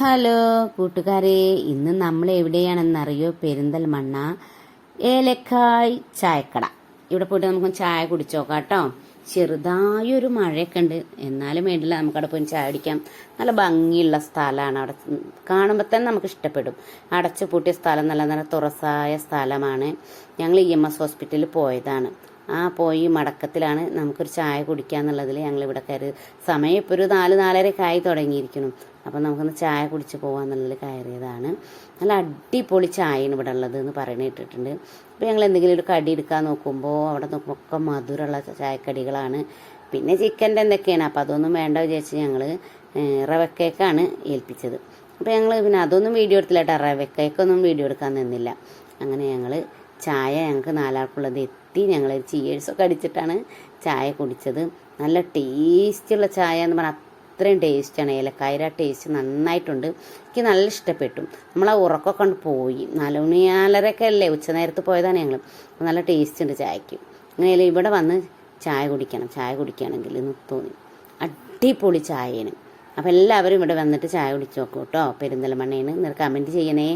Hello കൂട്ടുകാരെ. ഇന്ന് നമ്മൾ എവിടെയാണെന്നറിയോ? പെരിന്തൽമണ്ണ ഏലക്കായ് ചായക്കട. ഇവിടെ പോയിട്ട് നമുക്ക് ചായ കുടിച്ചോക്കാം കേട്ടോ. ചെറുതായൊരു മഴയൊക്കെ ഉണ്ട് എന്നാലും വേണ്ടില്ല നമുക്ക് അവിടെ പോയി ചായ കുടിക്കാം. നല്ല ഭംഗിയുള്ള സ്ഥലമാണ് അവിടെ. കാണുമ്പോൾ തന്നെ നമുക്ക് ഇഷ്ടപ്പെടും. അടച്ചു പൂട്ടിയ സ്ഥലം നല്ല നല്ല തുറസായ സ്ഥലമാണ്. ഞങ്ങൾ ഇ എം എസ് ഹോസ്പിറ്റലിൽ പോയതാണ്. ആ പോയി മടക്കത്തിലാണ് നമുക്കൊരു ചായ കുടിക്കാന്നുള്ളതിൽ ഞങ്ങൾ ഇവിടെ കയറി. സമയം ഇപ്പോൾ ഒരു നാല് നാലരയൊക്കെ ആയി തുടങ്ങിയിരിക്കണം അപ്പം നമുക്കൊന്ന് ചായ കുടിച്ച് പോകാമെന്നുള്ളതിൽ കയറിയതാണ്. നല്ല അടിപൊളി ചായയാണ് ഇവിടെ ഉള്ളത് എന്ന് പറയുന്നത് കേട്ടിട്ടുണ്ട്. അപ്പോൾ ഞങ്ങൾ എന്തെങ്കിലും ഒരു കടി എടുക്കാൻ നോക്കുമ്പോൾ അവിടെ നോക്കുമ്പോൾ ഒക്കെ മധുരമുള്ള ചായക്കടികളാണ്. പിന്നെ ചിക്കന്റെ എന്തൊക്കെയാണ്? അപ്പോൾ അതൊന്നും വേണ്ട വിചാരിച്ച് ഞങ്ങൾ റവ കേക്കാണ് ഏൽപ്പിച്ചത്. അപ്പോൾ ഞങ്ങൾ പിന്നെ അതൊന്നും വീഡിയോ എടുത്തില്ല കേട്ടോ. റവ കേക്കൊന്നും വീഡിയോ എടുക്കാൻ നിന്നില്ല. അങ്ങനെ ഞങ്ങൾ ചായ ഞങ്ങൾക്ക് നാലാൾക്കുള്ളത് എത്തി. ഞങ്ങൾ ചീയേഴ്സൊക്കെ അടിച്ചിട്ടാണ് ചായ കുടിച്ചത്. നല്ല ടേസ്റ്റുള്ള ചായ എന്ന് പറഞ്ഞാൽ അത്രയും ടേസ്റ്റാണ് ഏലക്കായര ടേസ്റ്റ് നന്നായിട്ടുണ്ട്. എനിക്ക് നല്ല ഇഷ്ടപ്പെട്ടു. നമ്മൾ ആ ഉറക്കമൊക്കെ കൊണ്ട് പോയി നാലുമണിയാലരൊക്കെ അല്ലേ? ഉച്ച നേരത്ത് പോയതാണ് ഞങ്ങൾ നല്ല ടേസ്റ്റ് ഉണ്ട് ചായക്ക്. അങ്ങനെ ഇവിടെ വന്ന് ചായ കുടിക്കണം. ചായ കുടിക്കുകയാണെങ്കിൽ എന്ന് തോന്നി. അടിപൊളി ചായയാണ് അപ്പോൾ എല്ലാവരും ഇവിടെ വന്നിട്ട് ചായ കുടിച്ച് നോക്കൂ കേട്ടോ. പെരിന്തൽമണ്ണയിൽ നിങ്ങൾ കമന്റ് ചെയ്യണേ.